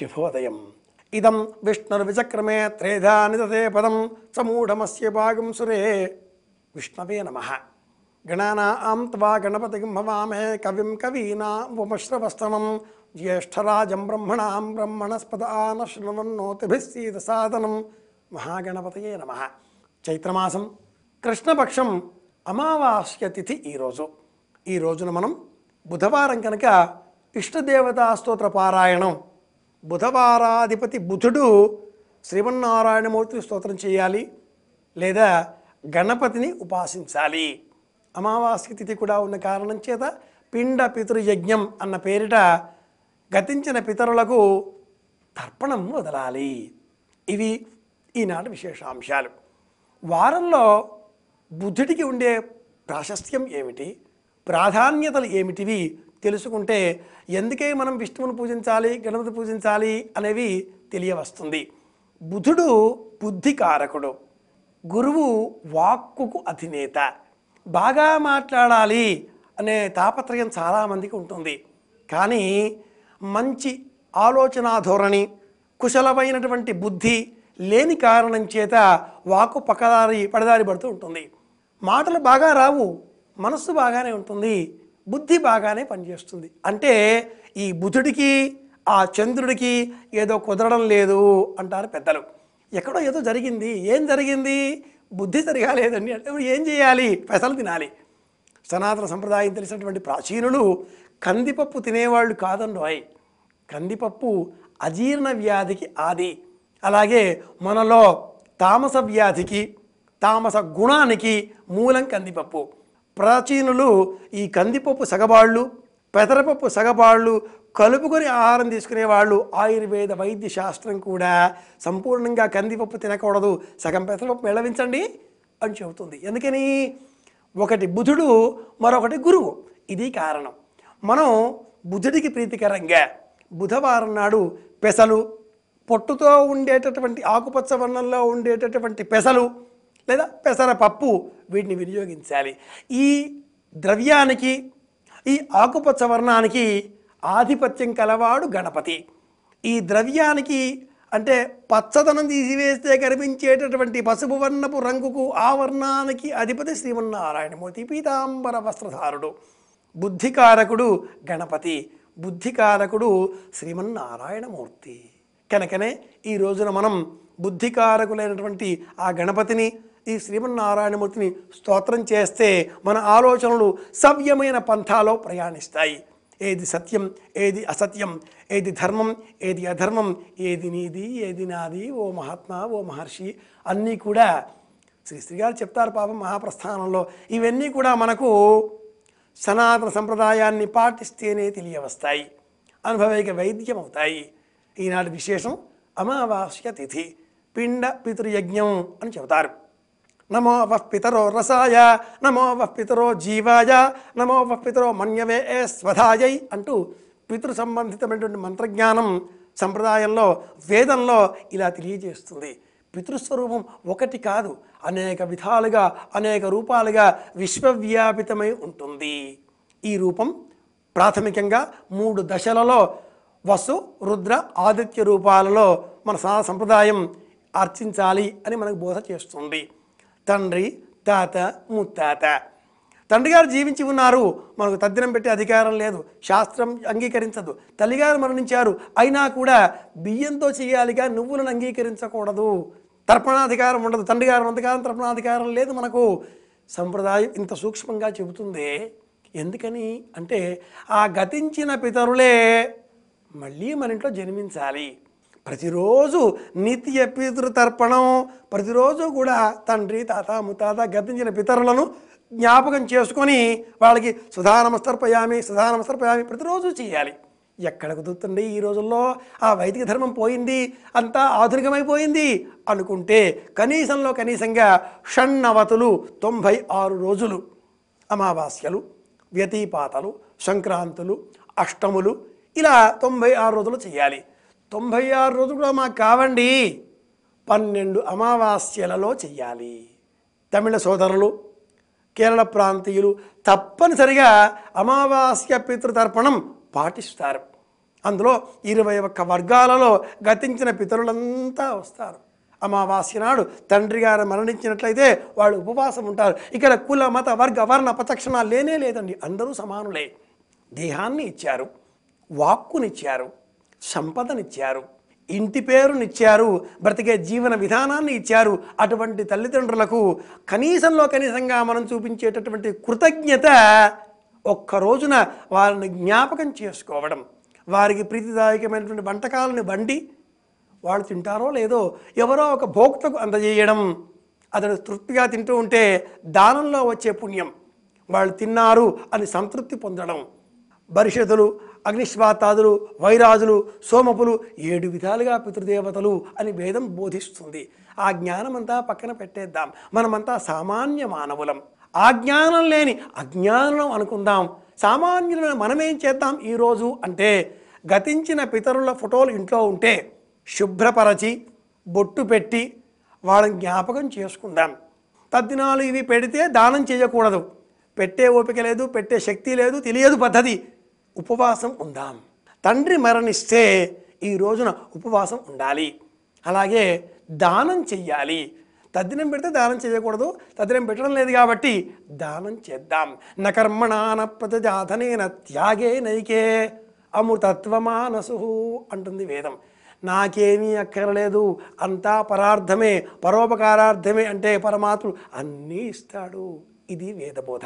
శుభోదయం ఇదం విష్ణుర్విచక్రమే త్రేధా నిదతే పదం సమూఢమస్య భాగం సురే. విష్ణవే నమ. గణానాం త్వా గణపతిం భవామహే కవిం కవీనాం ఉపశ్రవస్తమం. జ్యేష్ఠరాజం బ్రహ్మణాం బ్రహ్మణస్పద ఆన శృణవన్నోతిభిస్సీద సాధనం మహాగణపతయే నమ. చైత్రమాసం కృష్ణపక్షం అమావాస్య తిథి ఈరోజు ఈ రోజున మనం బుధవారం కనుక ఇష్టదేవతా స్తోత్ర పారాయణం బుధవారాధిపతి బుధుడు శ్రీమన్నారాయణమూర్తి స్తోత్రం చేయాలి లేదా గణపతిని ఉపాసించాలి. అమావాస్య తిథి కూడా ఉన్న కారణం చేత పిండ పితృయజ్ఞం అన్న పేరిట గతించిన పితరులకు తర్పణం వదలాలి. ఇవి ఈనాటి విశేషాంశాలు. వారంలో బుద్ధుడికి ఉండే ప్రాశస్త్యం ఏమిటి? ప్రాధాన్యతలు ఏమిటివి? తెలుసుకుంటే ఎందుకే మనం విష్ణువుని పూజించాలి గణపతి పూజించాలి అనేవి తెలియవస్తుంది. బుధుడు బుద్ధికారకుడు గురువు వాక్కుకు అధినేత. బాగా మాట్లాడాలి అనే తాపత్రయం చాలామందికి ఉంటుంది. కానీ మంచి ఆలోచన ధోరణి కుశలమైనటువంటి బుద్ధి లేని కారణం చేత వాక్కు పక్కదారి పడదారి పడుతూ ఉంటుంది. మాటలు బాగా రావు మనస్సు బాగానే ఉంటుంది. బుద్ధి బాగానే పనిచేస్తుంది. అంటే ఈ బుధుడికి ఆ చంద్రుడికి ఏదో కుదరడం లేదు అంటారు పెద్దలు. ఎక్కడో ఏదో జరిగింది. ఏం జరిగింది? బుద్ధి సరిగా లేదండి. అంటే ఏం చేయాలి? పెసలు తినాలి. సనాతన సంప్రదాయం తెలిసినటువంటి ప్రాచీనులు కందిపప్పు తినేవాళ్ళు కాదండోయ్ కందిపప్పు అజీర్ణ వ్యాధికి ఆది. అలాగే మనలో తామస వ్యాధికి తామస గుణానికి మూలం కందిపప్పు. ప్రాచీనులు ఈ కందిపప్పు సగబాళ్ళు పెసరపప్పు సగబాళ్ళు కలుపుకొని ఆహారం తీసుకునేవాళ్ళు ఆయుర్వేద వైద్య శాస్త్రం కూడా సంపూర్ణంగా కందిపప్పు తినకూడదు సగం పెసరపప్పు మెళవించండి అని చెబుతుంది. ఎందుకని? ఒకటి బుధుడు మరొకటి గురువు. ఇది కారణం. మనం బుధుడికి ప్రీతికరంగా బుధవారం నాడు పెసలు పొట్టుతో ఉండేటటువంటి ఆకుపచ్చ వర్ణంలో ఉండేటటువంటి పెసలు లేదా పెసరపప్పు వీటిని వినియోగించాలి. ఈ ద్రవ్యానికి ఈ ఆకుపచ్చ వర్ణానికి ఆధిపత్యం కలవాడు గణపతి. ఈ ద్రవ్యానికి అంటే పచ్చదనం తీసివేస్తే కనిపించేటటువంటి పసుపు వర్ణపు రంగుకు ఆ వర్ణానికి అధిపతి శ్రీమన్నారాయణమూర్తి పీతాంబర వస్త్రధారుడు. బుద్ధికారకుడు గణపతి బుద్ధికారకుడు శ్రీమన్నారాయణమూర్తి. కనుకనే ఈ రోజున మనం బుద్ధికారకులైనటువంటి ఆ గణపతిని ఈ శ్రీమన్నారాయణమూర్తిని స్తోత్రం చేస్తే మన ఆలోచనలు సవ్యమైన పంథాలో ప్రయాణిస్తాయి. ఏది సత్యం ఏది అసత్యం ఏది ధర్మం ఏది అధర్మం ఏది నీది ఏది నాది ఓ మహాత్మా ఓ మహర్షి అన్నీ కూడా శ్రీశ్రీ గారు చెప్తారు పాపం మహాప్రస్థానంలో. ఇవన్నీ కూడా మనకు సనాతన సంప్రదాయాన్ని పాటిస్తేనే తెలియవస్తాయి. అనుభవైక వైద్యం అవుతాయి ఈనాటి విశేషం అమావాస్య తిథి పిండ పితృయజ్ఞం అని చెబుతారు. నమో వఃపితరో రసాయ నమో వఃపితరో జీవాయ నమో వఃపితరో పితరో మన్యవే స్వధాయై అంటూ పితృ సంబంధితమైనటువంటి మంత్రజ్ఞానం సంప్రదాయంలో వేదంలో ఇలా తెలియజేస్తుంది. పితృస్వరూపం ఒకటి కాదు అనేక విధాలుగా అనేక రూపాలుగా విశ్వవ్యాపితమై ఉంటుంది. ఈ రూపం ప్రాథమికంగా మూడు దశలలో వసు రుద్ర ఆదిత్య రూపాలలో మన సా సంప్రదాయం అర్చించాలి అని మనకు బోధ చేస్తుంది. తండ్రి తాత ముత్తాత. తండ్రి గారు జీవించి ఉన్నారు. మనకు తద్దినం పెట్టే అధికారం లేదు. శాస్త్రం అంగీకరించదు. తల్లిగారు మరణించారు. అయినా కూడా బియ్యంతో చేయాలిగా నువ్వులను అంగీకరించకూడదు. తర్పణాధికారం ఉండదు. తండ్రి గారు అంతకాలం తర్పణాధికారం లేదు మనకు. సంప్రదాయం ఇంత సూక్ష్మంగా చెబుతుంది. ఎందుకని అంటే ఆ గతించిన పితరులే మళ్ళీ మన ఇంట్లో జన్మించాలి. ప్రతిరోజు నిత్య పితృతర్పణం ప్రతిరోజు కూడా తండ్రి తాత ముత్తాత గతించిన పితరులను జ్ఞాపకం చేసుకొని వాళ్ళకి సుధానమస్తర్పయామి సుధానమస్తర్పయామి ప్రతిరోజు చేయాలి. ఎక్కడ కుదురుతుంది ఈ రోజుల్లో? ఆ వైదిక ధర్మం పోయింది అంతా ఆధునికమైపోయింది అనుకుంటే కనీసంలో కనీసంగా షణ్ణవతులు తొంభై ఆరు రోజులు. అమావాస్యలు వ్యతిపాతలు సంక్రాంతులు అష్టములు ఇలా తొంభై ఆరు రోజులు చేయాలి. తొంభై ఆరు రోజులు కూడా మాకు కావండి. పన్నెండు అమావాస్యలలో చెయ్యాలి. తమిళ సోదరులు కేరళ ప్రాంతీయులు తప్పనిసరిగా అమావాస్య పితృతర్పణం పాటిస్తారు. అందులో ఇరవై ఒక్క వర్గాలలో గతించిన పితరులంతా వస్తారు. అమావాస్య నాడు తండ్రి గారు మరణించినట్లయితే వాళ్ళు ఉపవాసం ఉంటారు. ఇక్కడ కుల మత వర్గ వర్ణ పతక్షణ లేనే లేదండి. అందరూ సమానులే. దేహాన్ని ఇచ్చారు వాక్కునిచ్చారు. సంపదనిచ్చారు. ఇంటి పేరునిచ్చారు. బ్రతికే జీవన విధానాన్ని ఇచ్చారు. అటువంటి తల్లిదండ్రులకు కనీసంలో కనీసంగా మనం చూపించేటటువంటి కృతజ్ఞత ఒక్క రోజున వారిని జ్ఞాపకం చేసుకోవడం. వారికి ప్రీతిదాయకమైనటువంటి వంటకాలను వండి వాళ్ళు తింటారో లేదో ఎవరో ఒక భోక్తకు అందజేయడం. అతడు తృప్తిగా తింటూ ఉంటే దానంలో వచ్చే పుణ్యం. వాళ్ళు తిన్నారు అని సంతృప్తి పొందడం. బరిషతులు అగ్నిశ్వాతాదులు వైరాజులు సోమపులు ఏడు విధాలుగా పితృదేవతలు అని వేదం బోధిస్తుంది. ఆ జ్ఞానమంతా పక్కన పెట్టేద్దాం. మనమంతా సామాన్య మానవులం. ఆ జ్ఞానం లేని అజ్ఞానం అనుకుందాం. సామాన్యులమైన మనమేం చేద్దాం ఈరోజు అంటే గతించిన పితరుల ఫోటోలు ఇంట్లో ఉంటే శుభ్రపరచి బొట్టు పెట్టి వాళ్ళని జ్ఞాపకం చేసుకుందాం. తద్దినాలు ఇవి పెడితే దానం చేయకూడదు. పెట్టే ఓపిక లేదు పెట్టే శక్తి లేదు తెలియదు పద్ధతి. ఉపవాసం ఉందాం. తండ్రి మరణిస్తే ఈ రోజున ఉపవాసం ఉండాలి. అలాగే దానం చెయ్యాలి. తద్దినం పెడితే దానం చేయకూడదు తద్దినం పెట్టడం లేదు కాబట్టి దానం చేద్దాం. నకర్మణాన ప్రతిజాధనేన త్యాగే నైకే అమృతత్వమానసు అంటుంది వేదం. నాకేమీ అక్కర్లేదు. అంతా పరార్థమే పరోపకారార్థమే అంటే పరమాత్ముడు అన్నీ ఇస్తాడు. ఇది వేదబోధ.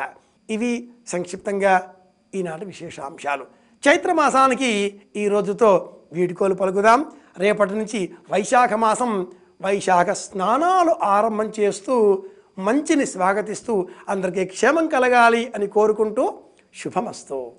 ఇవి సంక్షిప్తంగా ఈనాటి విశేషాంశాలు. చైత్రమాసానికి ఈ రోజుతో వీడుకోలు పలుకుదాం. రేపటి నుంచి వైశాఖ మాసం వైశాఖ స్నానాలు ఆరంభం చేస్తూ మంచిని స్వాగతిస్తూ అందరికీ క్షేమం కలగాలి అని కోరుకుంటూ శుభమస్తు.